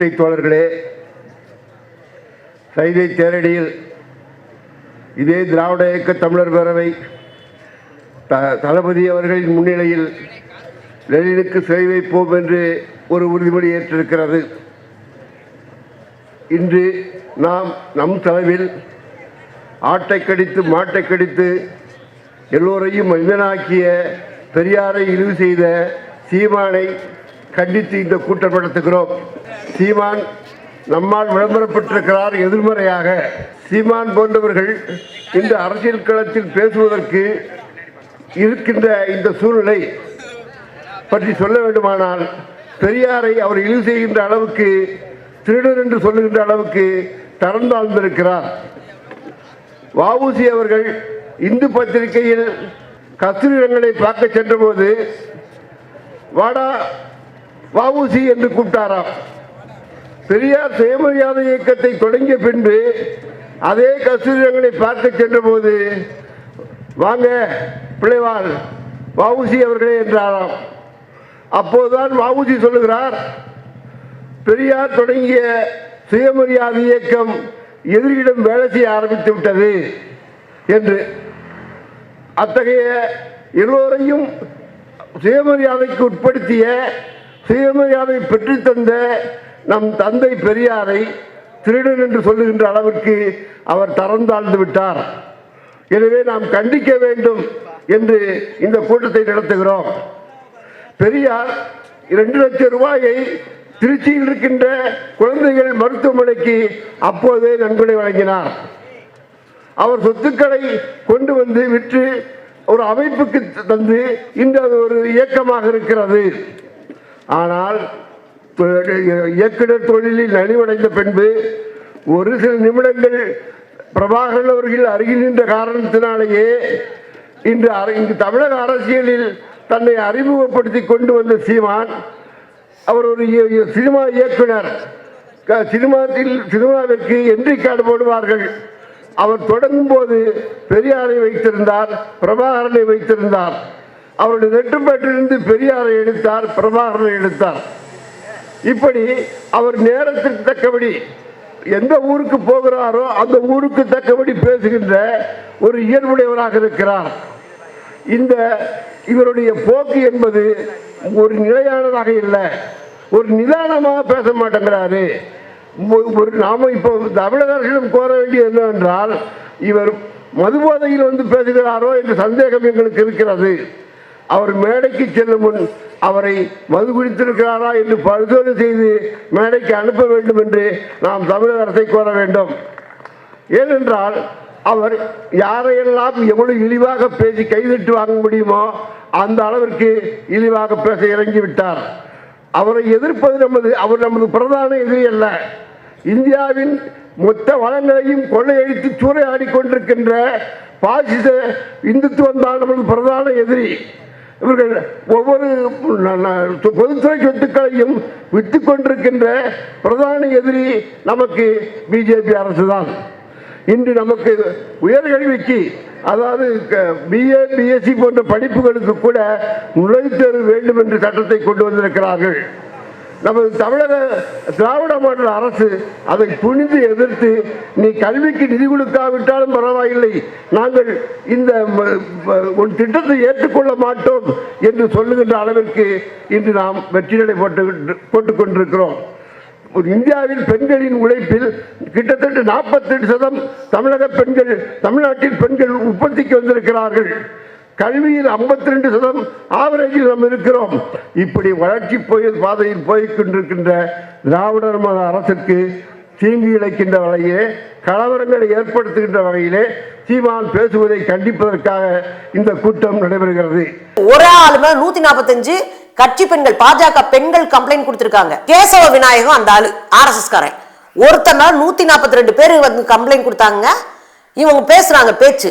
தோழர்களே சைதை தேரடியில் இதே திராவிட இயக்க தமிழர் பேரவை த தளபதி அவர்களின் முன்னிலையில் லெனினுக்கு சிறை வைப்போம் என்று ஒரு உறுதிமொழி ஏற்றிருக்கிறது. இன்று நாம் நம் தலைவில் ஆட்டை கடித்து மாட்டை கடித்து எல்லோரையும் மனிதனாக்கிய பெரியாரை இழிவு செய்த சீமானை கண்டித்து இந்த கூட்டம் நடத்துகிறோம். சீமான் நம்மால் விளம்பரப்பட்டிருக்கிறார் எதிர்மறையாக. சீமான் போன்றவர்கள் இந்த அரசியல் களத்தில் பேசுவதற்கு இருக்கின்ற இந்த சூழ்நிலை பற்றி சொல்ல வேண்டுமானால் பெரியாரை அவர் இழிவு செய்கின்ற அளவுக்கு திருடர் என்று சொல்லுகின்ற அளவுக்கு தரம் தாழ்ந்திருக்கிறார். வஉசி அவர்கள் இந்து பத்திரிகையில் கஸ்தூரிரங்களை பார்க்க சென்றபோது வாடா வஉசி என்று கூப்பிட்டாராம். பெரியார் சுயமரியாதை இயக்கத்தை தொடங்கிய பின்பு அதே கஸ்தூரிரங்களை பார்க்க சென்றபோது வாங்க பிள்ளைவாள் வஉசி அவர்களே என்றாராம். அப்போதுதான் வஉசி சொல்லுகிறார் பெரியார் தொடங்கிய சுயமரியாதை இயக்கம் எதிரியிடம் வேலை செய்ய ஆரம்பித்து விட்டது என்று. அத்தகைய எல்லோரையும் சுயமரியாதைக்கு உட்படுத்திய சுயமரியாதை பெற்றுத்தந்த நம் தந்தை பெரியாரை திருடன் என்று சொல்லுகின்ற அளவிற்கு அவர் தரம் தாழ்ந்து விட்டார். எனவே நாம் கண்டிக்க வேண்டும் என்று இந்த கூட்டத்தை நடத்துகிறோம். பெரியார் இரண்டு லட்சம் ரூபாயை திருச்சியில் இருக்கின்ற குழந்தைகள் மருத்துவமனைக்கு அப்போதே நன்கொடை வழங்கினார். அவர் சொத்துக்களை கொண்டு வந்து விற்று ஒரு அமைப்புக்கு தந்து இன்று அது ஒரு இயக்கமாக இருக்கிறது. ஆனால் இயக்குனர் தொழிலில் நலிவடைந்த பின்பு ஒரு சில நிமிடங்கள் பிரபாகரன் அவர்கள் அருகில் நின்ற காரணத்தினாலேயே இன்று இங்கு தமிழக அரசியலில் தன்னை அறிமுகப்படுத்தி கொண்டு வந்த சீமான் அவர் ஒரு இய- சினிமா இயக்குனர். சினிமாத்தில் சினிமாவிற்கு என்ட்ரி கார்டு போடுவார்கள். அவர் தொடங்கும் போது பெரியாரை வைத்திருந்தார் பிரபாகரனை வைத்திருந்தார். அவருடைய நெட்டுப்பேட்டிலிருந்து பெரியாரை எடுத்தார் பிரபாகரனை எடுத்தார். இப்படி அவர் நேரத்திற்கு தக்கபடி எந்த ஊருக்கு போகிறாரோ அந்த ஊருக்கு தக்கபடி பேசுகின்ற ஒரு இயல்புடையவராக இருக்கிறார். இந்த இவருடைய போக்கு என்பது ஒரு நிலையானதாக இல்லை. ஒரு நிதானமாக பேச மாட்டேங்கிறாரு. ஒரு நாம இப்போ தமிழகர்களிடம் கோர வேண்டியது என்னவென்றால் இவர் மதுபோதையில் வந்து பேசுகிறாரோ என்ற சந்தேகம் எங்களுக்கு இருக்கிறது. அவர் மேடைக்கு செல்லும் முன் அவரை மது குடித்திருக்கிறாரா என்று பரிசோதனை செய்து மேடைக்கு அனுப்ப வேண்டும் என்று நாம் தமிழக அரசை கோர வேண்டும். ஏனென்றால் அவர் யாரையெல்லாம் எவ்வளவு இழிவாக பேசி கைதட்டு வாங்க முடியுமோ அந்த அளவிற்கு இழிவாக பேச இறங்கி விட்டார். அவரை எதிர்ப்பது நமது அவர் நமது பிரதான எதிரி அல்ல. இந்தியாவின் மொத்த வளங்களையும் கொள்ளையடித்து சூறையாடி கொண்டிருக்கின்ற பாசிச இந்துத்துவம் தான் நமது பிரதான எதிரி. இவர்கள் ஒவ்வொரு பொதுத்துறை சொத்துக்களையும் விற்று கொண்டிருக்கின்ற பிரதான எதிரி நமக்கு பிஜேபி அரசு தான் இன்று நமக்கு உயர்கல்விக்கு அதாவது பிஏ பிஎஸ்சி போன்ற படிப்புகளுக்கு கூட நுழைவுத் தேர்வு வேண்டும் என்று சட்டத்தை கொண்டு வந்திருக்கிறார்கள். நமது தமிழக திராவிட மாடல் அரசு அதை புனிந்து எதிர்த்து நீ கல்விக்கு நிதி கொடுக்காவிட்டாலும் பரவாயில்லை. நாங்கள் இந்த உன் திட்டத்தை ஏற்றுக்கொள்ள மாட்டோம் என்று சொல்லுகின்ற அளவிற்கு இன்று நாம் வெற்றிகளை போட்டு போட்டுக் கொண்டிருக்கிறோம். ஒரு இந்தியாவில் பெண்களின் உழைப்பில் கிட்டத்தட்ட நாற்பத்தெட்டு சதம் தமிழக பெண்கள் தமிழ்நாட்டில் பெண்கள் உற்பத்திக்கு வந்திருக்கிறார்கள். கல்வியில் 52% ரெண்டு சதம் ஆவரேஜில் நாம் இருக்கிறோம். இப்படி வளர்ச்சி போய் பாதையில் போய் கொண்டிருக்கின்ற திராவிடர் மத அரசுக்கு தீங்கு இழைக்கின்ற வகையிலே கலவரங்களை ஏற்படுத்துகின்ற வகையிலே சீமான் பேசுவதை கண்டிப்பதற்காக இந்த கூட்டம் நடைபெறுகிறது. ஒரு ஆளு மேல நூத்தி நாற்பத்தஞ்சு கட்சி பெண்கள் பாஜக பெண்கள் கம்ப்ளைண்ட் கொடுத்திருக்காங்க. கேசவ விநாயகம் அந்த ஆளு ஆர்எஸ்எஸ் காரன் ஒருத்தனால நூத்தி நாற்பத்தி ரெண்டு பேர் வந்து கம்ப்ளைண்ட் கொடுத்தாங்க. இவங்க பேசுறாங்க பேச்சு.